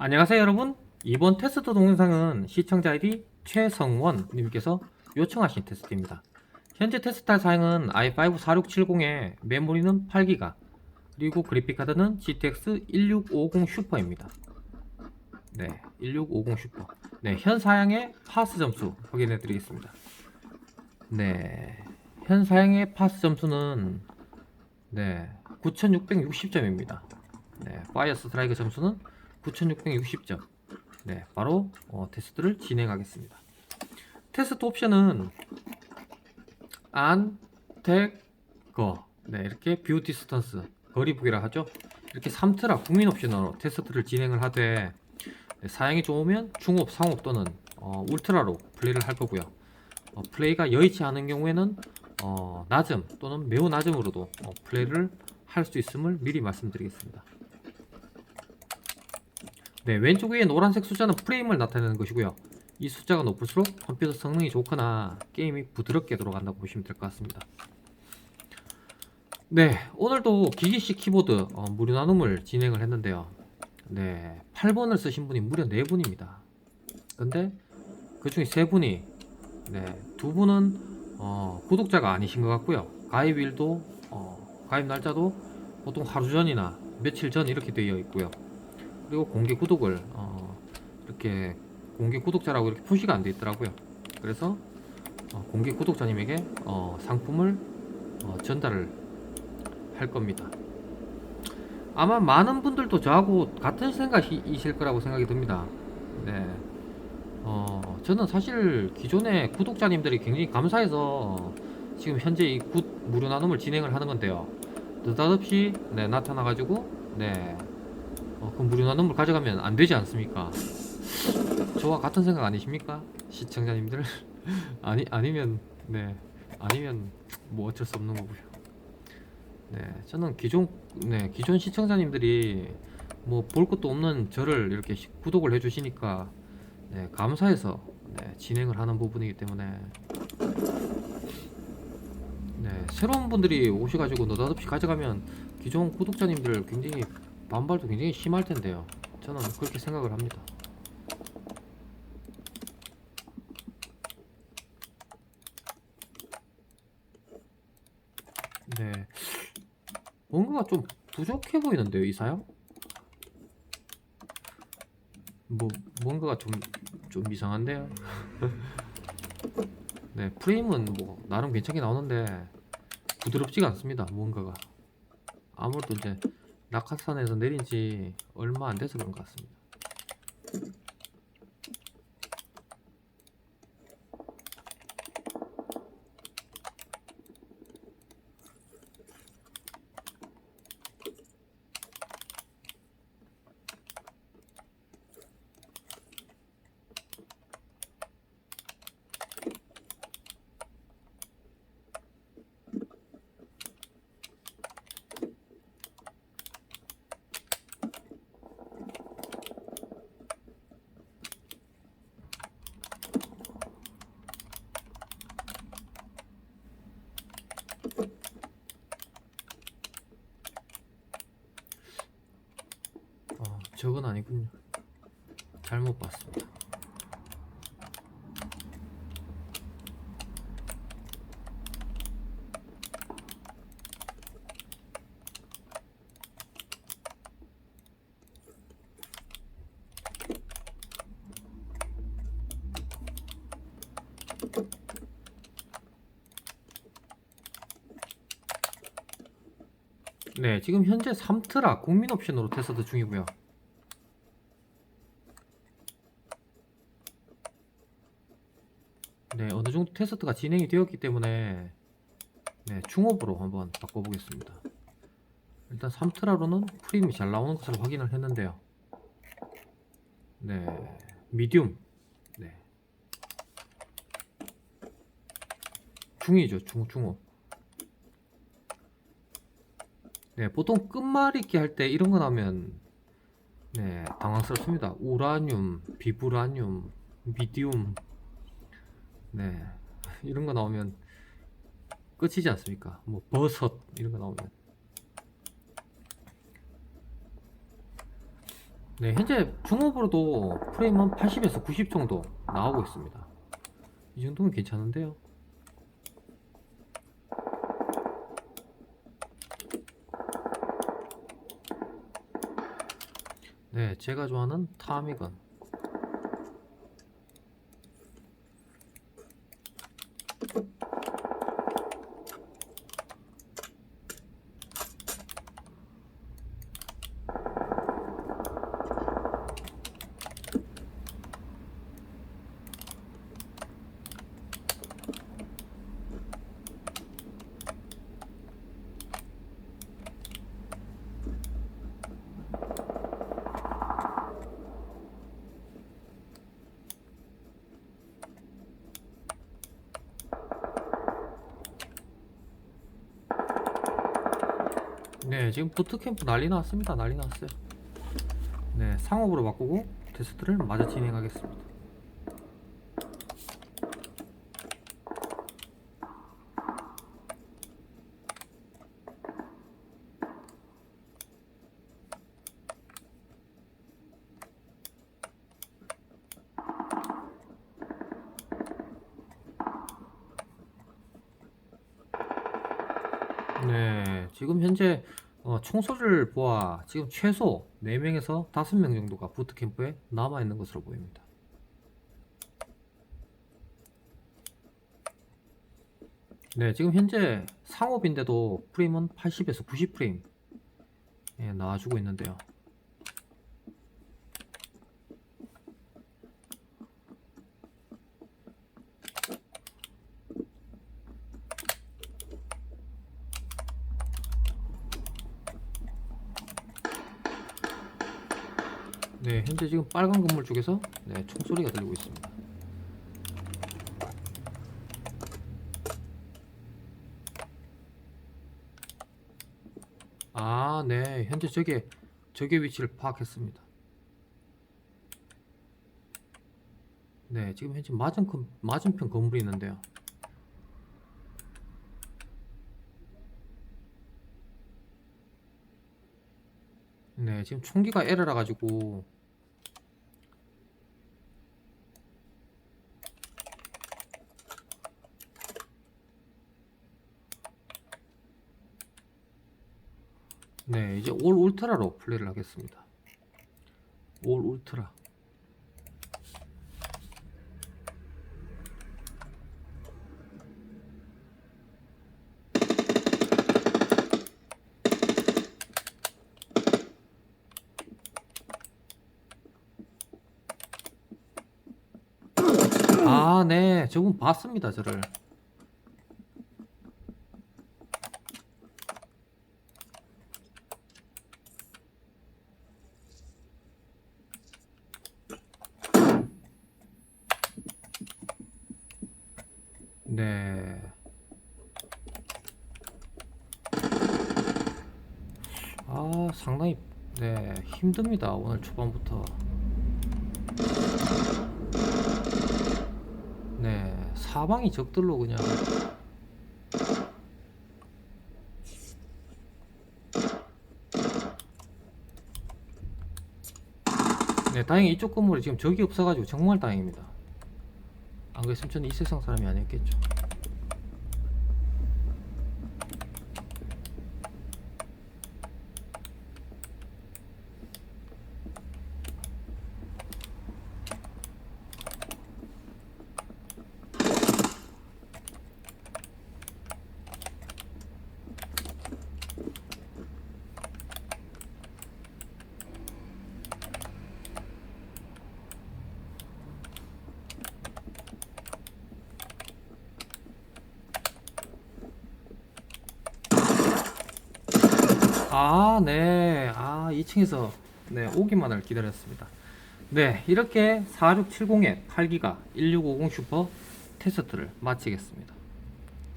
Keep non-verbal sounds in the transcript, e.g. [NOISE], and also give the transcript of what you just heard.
안녕하세요 여러분. 이번 테스트 동영상은 시청자 아이디 최성원 님께서 요청하신 테스트입니다. 현재 테스트할 사양은 i5 4670에 메모리는 8기가 그리고 그래픽카드는 GTX 1650 슈퍼입니다. 네 1650 슈퍼. 네 현 사양의 파스 점수 확인해 드리겠습니다. 네 현 사양의 파스 점수는 네 9660점입니다. 네 파이어 스트라이크 점수는 9660점. 네, 바로 어, 테스트를 진행하겠습니다. 테스트 옵션은 안, 텍, 거. 네, 이렇게 뷰 디스턴스, 거리 부기라 하죠. 이렇게 3트라 국민 옵션으로 테스트를 진행을 하되 네, 사양이 좋으면 중업, 상업 또는 어, 울트라로 플레이를 할 거고요. 어, 플레이가 여의치 않은 경우에는 어, 낮음 또는 매우 낮음으로도 어, 플레이를 할 수 있음을 미리 말씀드리겠습니다. 네, 왼쪽 위에 노란색 숫자는 프레임을 나타내는 것이고요. 이 숫자가 높을수록 컴퓨터 성능이 좋거나 게임이 부드럽게 돌아간다고 보시면 될 것 같습니다. 네, 오늘도 기기식 키보드 어, 무료 나눔을 진행을 했는데요. 네, 8번을 쓰신 분이 무려 4분입니다. 근데 그 중에 3분이 네, 두 분은 어, 구독자가 아니신 것 같고요. 가입일도 어, 가입 날짜도 보통 하루 전이나 며칠 전 이렇게 되어 있고요. 그리고 공개 구독을 어, 이렇게 공개 구독자라고 이렇게 표시가 안 돼 있더라고요. 그래서 어, 공개 구독자님에게 어, 상품을 어, 전달을 할 겁니다. 아마 많은 분들도 저하고 같은 생각이실 거라고 생각이 듭니다. 네. 어, 저는 사실 기존의 구독자님들이 굉장히 감사해서 지금 현재 이 굿 무료 나눔을 진행을 하는 건데요. 느닷없이 네, 나타나가지고 네, 어, 그 무료 나눔을 가져가면 안 되지 않습니까? 저와 같은 생각 아니십니까? 시청자님들? [LAUGHS] 아니, 아니면, 네. 아니면, 뭐 어쩔 수 없는 거고요. 네. 저는 기존, 네. 기존 시청자님들이 뭐 볼 것도 없는 저를 이렇게 시- 구독을 해주시니까, 네. 감사해서, 네. 진행을 하는 부분이기 때문에, 네. 새로운 분들이 오셔가지고 느닷없이 가져가면 기존 구독자님들 굉장히 반발도 굉장히 심할 텐데요. 저는 그렇게 생각을 합니다. 네. 뭔가가 좀 부족해 보이는데요, 이 사양? 뭐, 뭔가가 좀, 좀 이상한데요? [LAUGHS] 네, 프레임은 뭐, 나름 괜찮게 나오는데, 부드럽지가 않습니다, 뭔가가. 아무래도 이제, 낙하산에서 내린 지 얼마 안 돼서 그런 것 같습니다. 어, 저건 아니군요. 잘못 봤습니다. 네, 지금 현재 3트라 국민 옵션으로 테스트 중이고요. 네, 어느 정도 테스트가 진행이 되었기 때문에 네, 중업으로 한번 바꿔보겠습니다. 일단 3트라로는 프레임이 잘 나오는 것을 확인을 했는데요. 네, 미디움. 네. 중이죠, 중, 중업. 네, 보통 끝말잇기 할 때 이런 거 나오면 네, 당황스럽습니다. 우라늄, 비브라늄, 미디움. 네, [LAUGHS] 이런 거 나오면 끝이지 않습니까? 뭐 버섯 이런 거 나오면 네, 현재 중업으로도 프레임은 80에서 90 정도 나오고 있습니다. 이 정도면 괜찮은데요. 네, 제가 좋아하는 타미건. 네, 지금 부트캠프 난리 났습니다. 난리 났어요. 네, 상업으로 바꾸고 테스트를 마저 진행하겠습니다. 네, 지금 현재 어, 총소리를 보아 지금 최소 4명에서 5명 정도가 부트캠프에 남아 있는 것으로 보입니다. 네, 지금 현재 상업인데도 프레임은 80에서 90 프레임 예, 나와주고 있는데요. 네, 현재 지금 빨간 건물 쪽에서 네, 총소리가 들리고 있습니다. 아, 네, 현재 저게 저게 위치를 파악했습니다. 네, 지금 현재 맞은 건- 맞은편 건물이 있는데요. 네, 지금 총기가 에러라 가지고 네, 이제 올 울트라로 플레이를 하겠습니다. 올 울트라. 저분 봤습니다, 저를. 네. 아, 상당히 네, 힘듭니다. 오늘 초반부터. 네, 사방이 적들로 그냥 네, 다행히 이쪽 건물에 지금 적이 없어가지고 정말 다행입니다. 안 그랬으면 저는 이 세상 사람이 아니었겠죠. 아, 네. 아, 2층에서 네, 오기만을 기다렸습니다. 네, 이렇게 4670의 8기가 1650 슈퍼 테스트를 마치겠습니다.